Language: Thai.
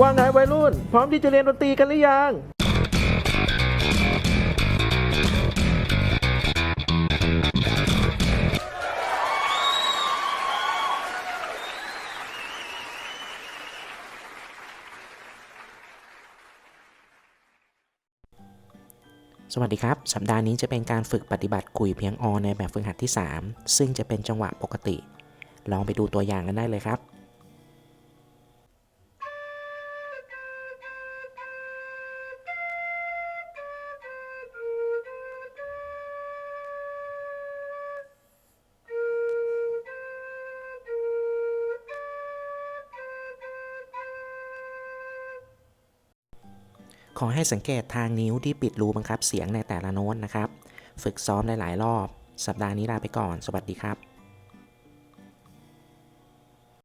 ว่าไงวัยรุ่น พร้อมที่จะเรียนดนตรีกันหรือยัง สวัสดีครับ สัปดาห์นี้จะเป็นการฝึกปฏิบัติกุยเพียงออในแบบฝึกหัดที่ 3 ซึ่งจะเป็นจังหวะปกติ ลองไปดูตัวอย่างกันได้เลยครับ ขอให้สังเกตทางนิ้วที่ปิดรูบังคับเสียงในแต่ละโน้ตนะครับ ฝึกซ้อมหลาย ๆ รอบ สัปดาห์นี้ลาไปก่อน สวัสดีครับ